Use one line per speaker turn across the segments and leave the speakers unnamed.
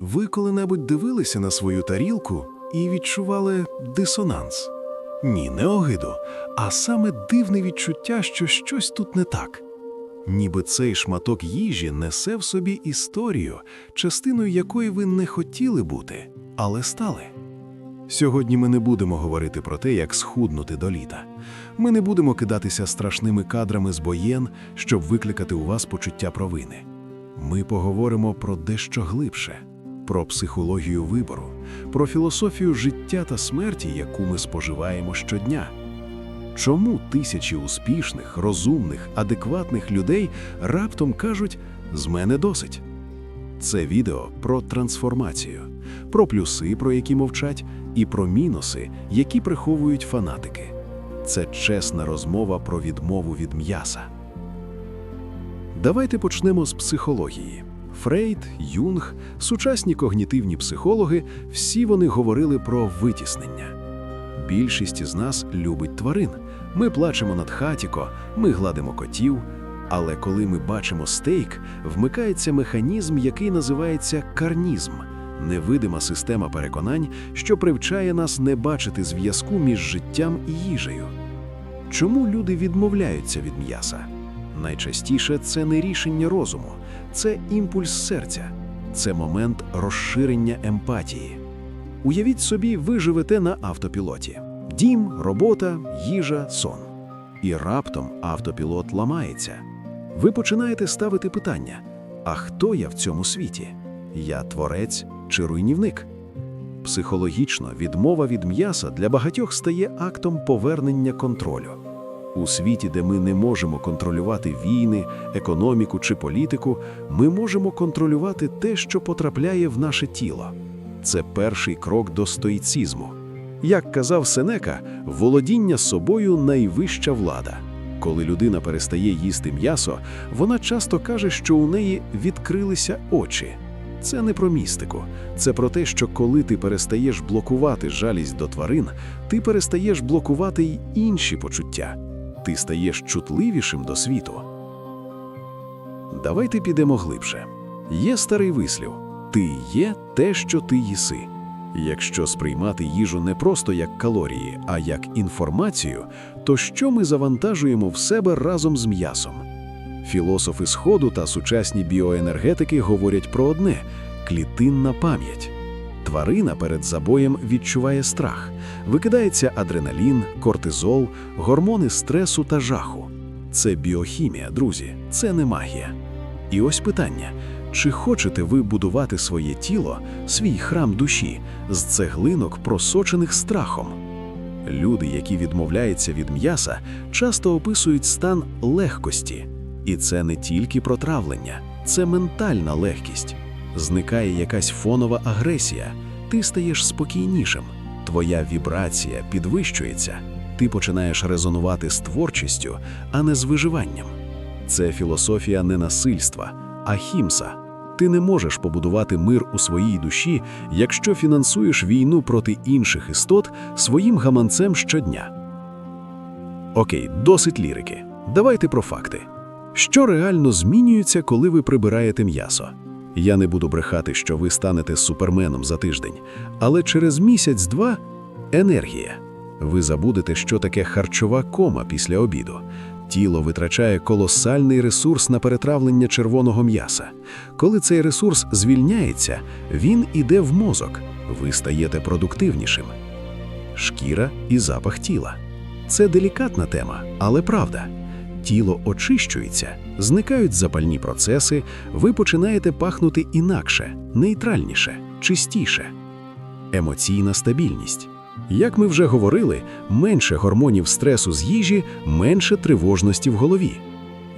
Ви коли-небудь дивилися на свою тарілку і відчували дисонанс? Ні, не огиду, а саме дивне відчуття, що щось тут не так. Ніби цей шматок їжі несе в собі історію, частиною якої ви не хотіли бути, але стали. Сьогодні ми не будемо говорити про те, як схуднути до літа. Ми не будемо кидатися страшними кадрами з боєн, щоб викликати у вас почуття провини. Ми поговоримо про дещо глибше, про психологію вибору, про філософію життя та смерті, яку ми споживаємо щодня. Чому тисячі успішних, розумних, адекватних людей раптом кажуть з мене досить? Це відео про трансформацію, про плюси, про які мовчать, і про мінуси, які приховують фанатики. Це чесна розмова про відмову від м'яса. Давайте почнемо з психології. Фрейд, Юнг, сучасні когнітивні психологи всі вони говорили про витіснення. Більшість із нас любить тварин. Ми плачемо над хатіко, ми гладимо котів. Але коли ми бачимо стейк, вмикається механізм, який називається карнізм невидима система переконань, що привчає нас не бачити зв'язку між життям і їжею. Чому люди відмовляються від м'яса? Найчастіше це не рішення розуму, це імпульс серця, це момент розширення емпатії. Уявіть собі, ви живете на автопілоті: дім, робота, їжа, сон. І раптом автопілот ламається. Ви починаєте ставити питання: а хто я в цьому світі? Я творець чи руйнівник? Психологічно відмова від м'яса для багатьох стає актом повернення контролю. У світі, де ми не можемо контролювати війни, економіку чи політику, ми можемо контролювати те, що потрапляє в наше тіло. Це перший крок до стоїцизму. Як казав Сенека, володіння собою найвища влада. Коли людина перестає їсти м'ясо, вона часто каже, що у неї відкрилися очі. Це не про містику, це про те, що коли ти перестаєш блокувати жалість до тварин, ти перестаєш блокувати й інші почуття. Ти стаєш чутливішим до світу. Давайте підемо глибше. Є старий вислів: ти є те, що ти їси. Якщо сприймати їжу не просто як калорії, а як інформацію, то що ми завантажуємо в себе разом з м'ясом? Філософи Сходу та сучасні біоенергетики говорять про одне клітинна пам'ять. Тварина перед забоєм відчуває страх, викидається адреналін, кортизол, гормони стресу та жаху. Це біохімія, друзі, це не магія. І ось питання: чи хочете ви будувати своє тіло, свій храм душі з цеглинок, просочених страхом? Люди, які відмовляються від м'яса, часто описують стан легкості. І це не тільки про травлення, це ментальна легкість. Зникає якась фонова агресія, ти стаєш спокійнішим, твоя вібрація підвищується, ти починаєш резонувати з творчістю, а не з виживанням. Це філософія не насильства, а хімса. Ти не можеш побудувати мир у своїй душі, якщо фінансуєш війну проти інших істот своїм гаманцем щодня. Окей, досить лірики. Давайте про факти. Що реально змінюється, коли ви прибираєте м'ясо? Я не буду брехати, що ви станете суперменом за тиждень, але через місяць-два енергія. Ви забудете, що таке харчова кома після обіду. Тіло витрачає колосальний ресурс на перетравлення червоного м'яса. Коли цей ресурс звільняється, він іде в мозок, ви стаєте продуктивнішим. Шкіра і запах тіла. Це делікатна тема, але правда. Тіло очищується, зникають запальні процеси, ви починаєте пахнути інакше, нейтральніше, чистіше. Емоційна стабільність. Як ми вже говорили, менше гормонів стресу з їжі, менше тривожності в голові.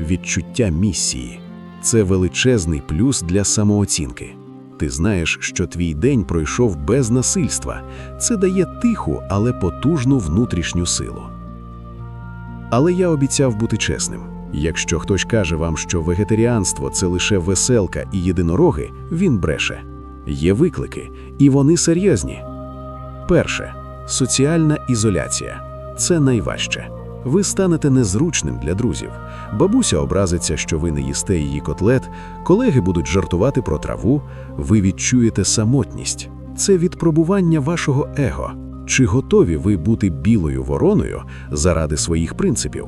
Відчуття місії це величезний плюс для самооцінки. Ти знаєш, що твій день пройшов без насильства. Це дає тиху, але потужну внутрішню силу. Але я обіцяв бути чесним. Якщо хтось каже вам, що вегетаріанство це лише веселка і єдинороги, він бреше. Є виклики, і вони серйозні. Перше соціальна ізоляція це найважче. Ви станете незручним для друзів. Бабуся образиться, що ви не їсте її котлет, колеги будуть жартувати про траву, ви відчуєте самотність. Це відпробування вашого его. Чи готові ви бути білою вороною заради своїх принципів?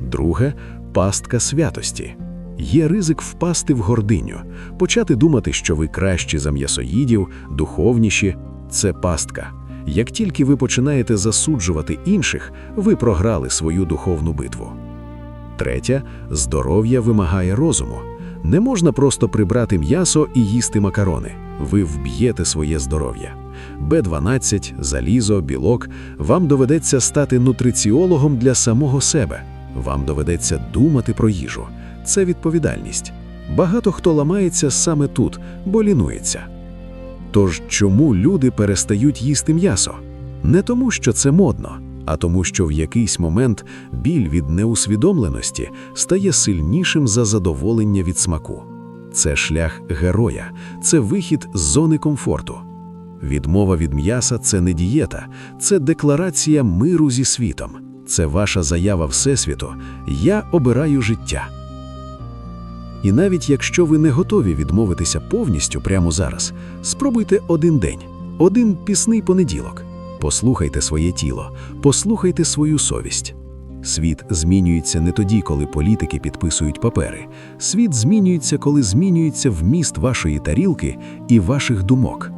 Друге пастка святості. Є ризик впасти в гординю, почати думати, що ви кращі за м'ясоїдів, духовніші це пастка. Як тільки ви починаєте засуджувати інших, ви програли свою духовну битву. Третє здоров'я вимагає розуму. Не можна просто прибрати м'ясо і їсти макарони. Ви вб'єте своє здоров'я. Б12, залізо, білок. Вам доведеться стати нутриціологом для самого себе. Вам доведеться думати про їжу. Це відповідальність. Багато хто ламається саме тут, бо лінується. Тож чому люди перестають їсти м'ясо? Не тому, що це модно, а тому, що в якийсь момент біль від неусвідомленості стає сильнішим за задоволення від смаку. Це шлях героя, це вихід з зони комфорту. Відмова від м'яса це не дієта, це декларація миру зі світом. Це ваша заява Всесвіту Я обираю життя. І навіть якщо ви не готові відмовитися повністю прямо зараз, спробуйте один день, один пісний понеділок. Послухайте своє тіло, послухайте свою совість. Світ змінюється не тоді, коли політики підписують папери. Світ змінюється, коли змінюється вміст вашої тарілки і ваших думок.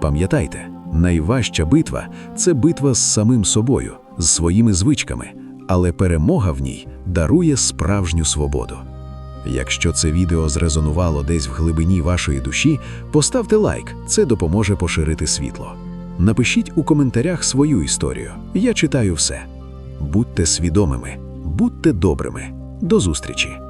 Пам'ятайте, найважча битва це битва з самим собою, з своїми звичками, але перемога в ній дарує справжню свободу. Якщо це відео зрезонувало десь в глибині вашої душі, поставте лайк, це допоможе поширити світло. Напишіть у коментарях свою історію. Я читаю все. Будьте свідомими, будьте добрими. До зустрічі!